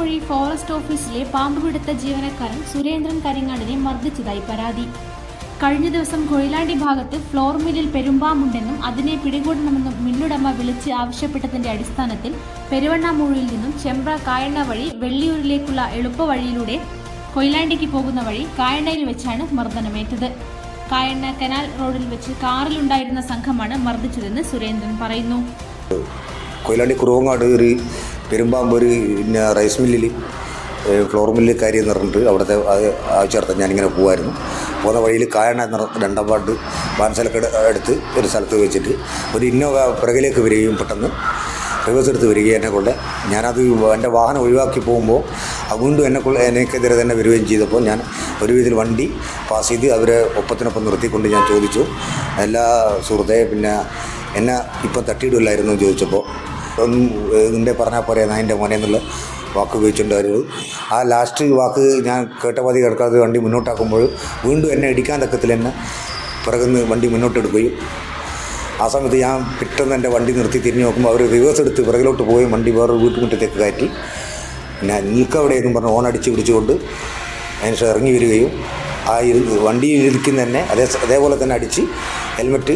Peruvannamuzhi forest ഓഫീസിലെ പാമ്പുപിടുത്ത ജീവനക്കാരൻ സുരേന്ദ്രൻ കരിങ്ങാടിനെ മർദ്ദിച്ചതായി പരാതി. കഴിഞ്ഞ ദിവസം കൊയിലാണ്ടി ഭാഗത്ത് ഫ്ലോർ മില്ലിൽ പെരുമ്പാമ്പുണ്ടെന്നും അതിനെ പിടികൂടണമെന്നും മില്ലുടമ വിളിച്ച് ആവശ്യപ്പെട്ടതിന്റെ അടിസ്ഥാനത്തിൽ പെരുവണ്ണാമൂഴിയിൽ നിന്നും ചെമ്പ്ര കായണ്ണ വഴി വെള്ളിയൂരിലേക്കുള്ള എളുപ്പവഴിയിലൂടെ കൊയിലാണ്ടിക്ക് പോകുന്ന വഴി കായണ്ണയിൽ വെച്ചാണ് മർദ്ദനമേറ്റത്. കായണ്ണ കനാൽ റോഡിൽ വെച്ച് കാറിലുണ്ടായിരുന്ന സംഘമാണ് മർദ്ദിച്ചതെന്ന് സുരേന്ദ്രൻ പറയുന്നു. കൊയിലാണ്ടി കുറുവങ്ങാട് ഒരു പെരുമ്പാമ്പ് ഒരു പിന്നെ റൈസ് മില്ലിൽ ഫ്ലോർ മില്ലിൽ കാര്യം എന്ന് പറഞ്ഞിട്ട് അവിടുത്തെ അത് ഞാനിങ്ങനെ പോകുമായിരുന്നു പോകുന്ന വഴിയിൽ കായണ എന്ന രണ്ടാം പാട്ട് വാൻസലക്കട് എടുത്ത് ഒരു സ്ഥലത്ത് വെച്ചിട്ട് ഒരു ഇന്നോവ പിറകിലേക്ക് വരികയും പെട്ടെന്ന് റിവേഴ്സ് എടുത്ത് വരികയും എന്നെ കൊണ്ട് ഞാനത് എന്റെ വാഹനം ഒഴിവാക്കി പോകുമ്പോൾ വീണ്ടും എന്നെ എനിക്കെതിരെ തന്നെ വരികയും ചെയ്തപ്പോൾ ഞാൻ ഒരു വിധത്തിൽ വണ്ടി പാസ് ചെയ്ത് അവരെ ഒപ്പത്തിനൊപ്പം നിർത്തിക്കൊണ്ട് ഞാൻ ചോദിച്ചു. എല്ലാ സുഹൃത്തെ പിന്നെ എന്നെ ഇപ്പം തട്ടിയിടില്ലായിരുന്നു ചോദിച്ചപ്പോൾ ഒന്നും ഇതിന്റെ പറഞ്ഞാൽ പോരെ എന്റെ മോനെ എന്നുള്ള വാക്ക് ഉപയോഗിച്ചിട്ടുണ്ടായിരുന്നു ആ ലാസ്റ്റ് വാക്ക് ഞാൻ കേട്ട പതി കിടക്കാതെ വണ്ടി മുന്നോട്ടാക്കുമ്പോൾ വീണ്ടും എന്നെ ഇടിക്കാൻ തക്കത്തിൽ എന്നെ പിറകുന്ന് വണ്ടി മുന്നോട്ടെടുക്കുകയും ആ സമയത്ത് ഞാൻ പെട്ടെന്ന് എന്റെ വണ്ടി നിർത്തി തിരിഞ്ഞ് നോക്കുമ്പോൾ അവർ റിവേഴ്സ് എടുത്ത് പിറകിലോട്ട് പോയി വണ്ടി വേറെ വീട്ടുമുറ്റത്തേക്ക് കയറ്റി. പിന്നെ നിൽക്കവിടെ എന്നും പറഞ്ഞ് ഓൺ അടിച്ച് പിടിച്ചുകൊണ്ട് അതിനുശേഷം ഇറങ്ങി വരികയും ആ ഇരു വണ്ടിയിൽ ഇരിക്കുന്ന തന്നെ അതേ അതേപോലെ തന്നെ അടിച്ച് ഹെൽമെറ്റ്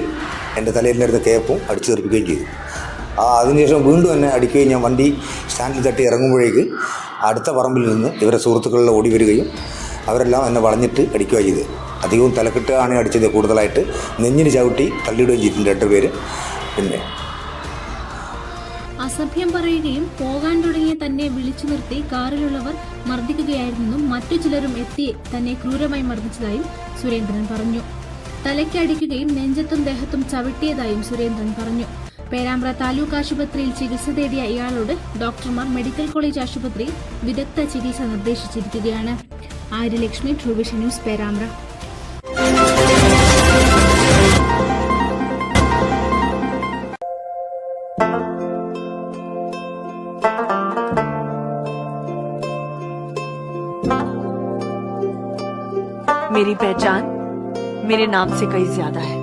എന്റെ തലയിൽ നിന്നിരുന്ന കേപ്പും അടിച്ച് തെറിപ്പിക്കുകയും ചെയ്തു. അതിനുശേഷം വീണ്ടും എന്നെ അടിക്കുകയും ഞാൻ വണ്ടി സ്റ്റാൻഡിൽ തട്ടി ഇറങ്ങുമ്പോഴേക്ക് അടുത്ത പറമ്പിൽ നിന്ന് ഇവരെ സുഹൃത്തുക്കളിൽ ഓടി വരികയും അവരെല്ലാം എന്നെ വളഞ്ഞിട്ട് അടിക്കുകയാണ് ചെയ്തത് അധികവും തലക്കെട്ടാണ് അടിച്ചത് കൂടുതലായിട്ട്. നെഞ്ഞിന് ചവിട്ടി തള്ളിയിടുകയും ചെയ്തിട്ടുണ്ട് രണ്ട് പേര്. പിന്നെ അസഭ്യം പറയുകയും പോകാൻ തുടങ്ങിയ തന്നെ വിളിച്ചു നിർത്തി കാറിലുള്ളവർ മർദ്ദിക്കുകയായിരുന്നെന്നും മറ്റു ചിലരും എത്തി തന്നെ ക്രൂരമായി മർദ്ദിച്ചതായും സുരേന്ദ്രൻ പറഞ്ഞു. തലയ്ക്കടിക്കുകയും നെഞ്ചത്തും ദേഹത്തും ചവിട്ടിയതായും സുരേന്ദ്രൻ പറഞ്ഞു. പേരാമ്പ്ര താലൂക്ക് ആശുപത്രിയിൽ ചികിത്സ തേടിയ ഇയാളോട് ഡോക്ടർമാർ മെഡിക്കൽ കോളേജ് ആശുപത്രിയിൽ വിദഗ്ധ ചികിത്സ നിർദ്ദേശിച്ചിരിക്കുകയാണ് ആര്യലക്ഷ്മി ട്രൂവിഷൻ ന്യൂസ് പേരാമ്പ്ര मेरी पहचान मेरे नाम से कहीं ज्यादा है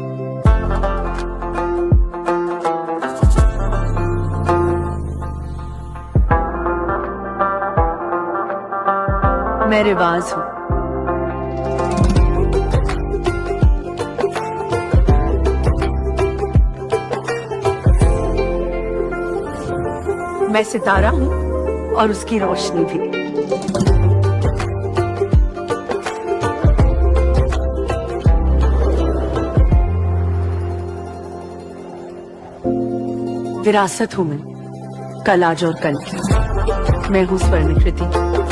मैं रिवाज हूँ। मैं सितारा हूँ और उसकी रोशनी भी। विरासत हूँ मैं, कल, आज और कल। की मैं हूँ स्वर्णकृति।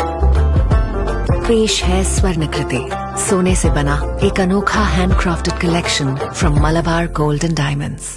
पेश है स्वर्ण कृति सोने से बना एक अनोखा handcrafted collection from Malabar and diamonds